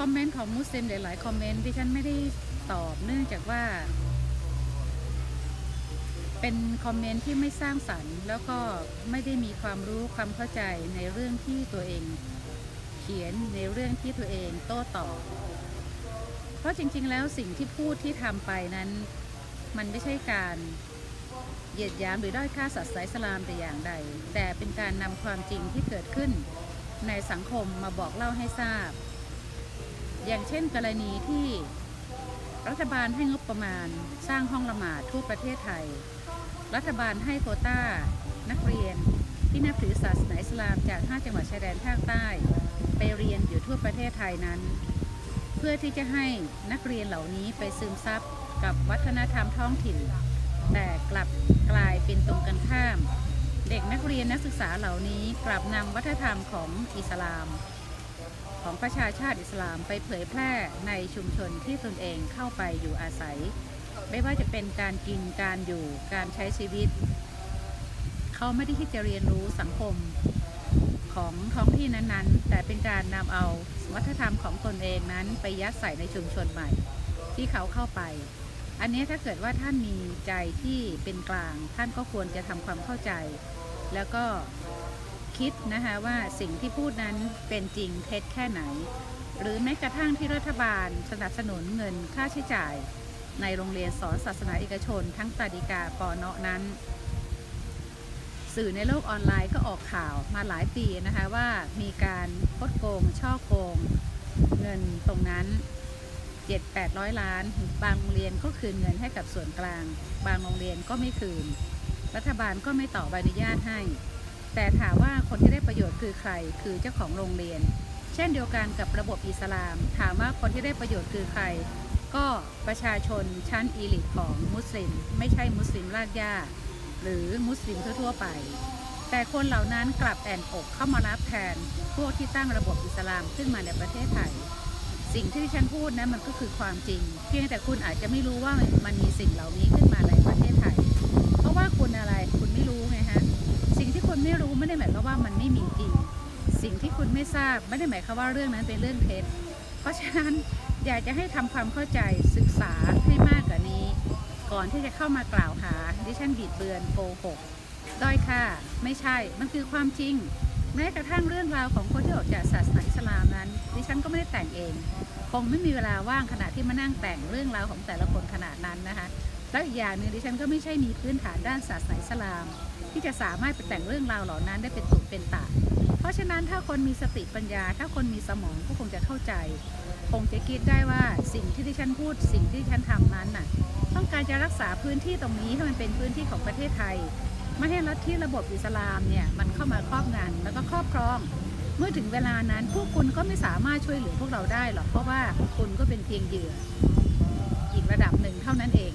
คอมเมนต์ของมุสลิมหลายๆคอมเมนต์ที่ฉันไม่ได้ตอบเนื่องจากว่า เป็นคอมเมนต์ที่ไม่สร้างสรรค์ แล้วก็ไม่ได้มีความรู้ความเข้าใจในเรื่องที่ตัวเอง เขียนในเรื่องที่ตัวเองโต้ตอบเพราะจริงๆ แล้วสิ่งที่พูดที่ทำไปนั้น มันไม่ใช่การเหยียดหยามหรือด้อยค่าศาสนาอิสลามแต่อย่างใด แต่เป็นการนำความจริงที่เกิดขึ้นในสังคมมาบอกเล่าให้ทราบ อย่างเช่นกรณีที่รัฐบาลให้งบประมาณสร้างห้องละหมาดทั่วประเทศไทย รัฐบาลให้โคต้า นักเรียน ที่นับถือศาสนาอิสลามจาก 5 จังหวัดชายแดนภาคใต้ ไปเรียนอยู่ทั่วประเทศไทยนั้น เพื่อที่จะให้นักเรียนเหล่านี้ไปซึมซับกับวัฒนธรรมท้องถิ่น แต่กลับกลายเป็นตรงกันข้าม เด็กนักเรียนนักศึกษาเหล่านี้กลับนำวัฒนธรรมของอิสลาม ของประชาชาติอิสลามไปเผยแพร่ในชุมชนที่ตนเองเข้าไปอยู่อาศัย ไม่ว่าจะเป็นการกินการอยู่การใช้ชีวิต เขาไม่ได้ที่จะเรียนรู้สังคมของท้องที่นั้นๆ แต่เป็นการนำเอาวัฒนธรรมของตนเองนั้นไปยัดใส่ในชุมชนใหม่ ที่เขาเข้าไป อันนี้ถ้าเกิดว่าท่านมีใจที่เป็นกลาง ท่านก็ควรจะทำความเข้าใจ แล้วก็ คิดนะคะว่าสิ่งที่พูดนั้นเป็นจริงเท็จแค่ไหน หรือแม้กระทั่งที่รัฐบาลสนับสนุนเงินค่าใช้จ่าย ในโรงเรียนสอนศาสนาเอกชน ทั้งตาดิกาปอเนาะนั้น สื่อในโลกออนไลน์ก็ออกข่าวมาหลายปีนะคะว่ามีการคดโกง ช่อโกง เงินตรงนั้น7 800 ล้าน บางโรงเรียนก็คืนเงินให้กับส่วนกลาง บางโรงเรียนก็ไม่คืน รัฐบาลก็ไม่ต่อใบอนุญาตให้ แต่ถามว่าคนที่ได้ประโยชน์คือใคร คือเจ้าของโรงเรียน เช่นเดียวกันกับระบบอิสลาม ถามว่าคนที่ได้ประโยชน์คือใคร ก็ประชาชนชั้นอีลิทของมุสลิม ไม่ใช่มุสลิมรากหญ้า หรือมุสลิมทั่วๆไป แต่คนเหล่านั้นกลับแอนอกเข้ามารับแทนพวกที่ตั้งระบบอิสลามขึ้นมาในประเทศไทยสิ่งที่ที่ฉันพูดนะมันก็คือความจริง เพียงแต่คุณอาจจะไม่รู้ว่ามันมีสิ่งเหล่านี้ขึ้นมาในประเทศไทย เพราะว่าคุณอะไรคุณไม่รู้ ไม่รู้ไม่ได้หมายความว่ามันไม่มีจริง สิ่งที่คุณไม่ทราบไม่ได้หมายความว่าเรื่องนั้นเป็นเรื่องเท็จ เพราะฉะนั้นอยากจะให้ทำความเข้าใจศึกษาให้มากกว่านี้ ก่อนที่จะเข้ามากล่าวหาดิฉันบิดเบือนโกหกด้อยค่าไม่ใช่มันคือความจริง แม้กระทั่งเรื่องราวของคนที่ออกจากศาสนาอิสลามนั้น ดิฉันก็ไม่ได้แต่งเอง คงไม่มีเวลาว่างขณะที่มานั่งแต่งเรื่องราวของแต่ละคนขนาดนั้นนะคะ แล้วอีกอย่างหนึ่งดิฉันก็ไม่ใช่มีพื้นฐานด้านศาสนาอิสลาม ที่จะสามารถไปแต่งเรื่องราวเหล่านั้นได้เป็นตุเป็นตะ เพราะฉะนั้นถ้าคนมีสติปัญญา ถ้าคนมีสมองก็คงจะเข้าใจ คงจะคิดได้ว่าสิ่งที่ดิฉันพูด สิ่งที่ดิฉันทำนั้นน่ะ ต้องการจะรักษาพื้นที่ตรงนี้ให้มันเป็นพื้นที่ของประเทศไทย ไม่ให้ลัทธิระบบอิสลามเนี่ยมันเข้ามาครอบงำแล้วก็ครอบครอง เมื่อถึงเวลานั้นพวกคุณก็ไม่สามารถช่วยเหลือพวกเราได้หรอกเพราะว่าคุณก็เป็นเพียงเหยื่ออีกระดับหนึ่งเท่านั้นเอง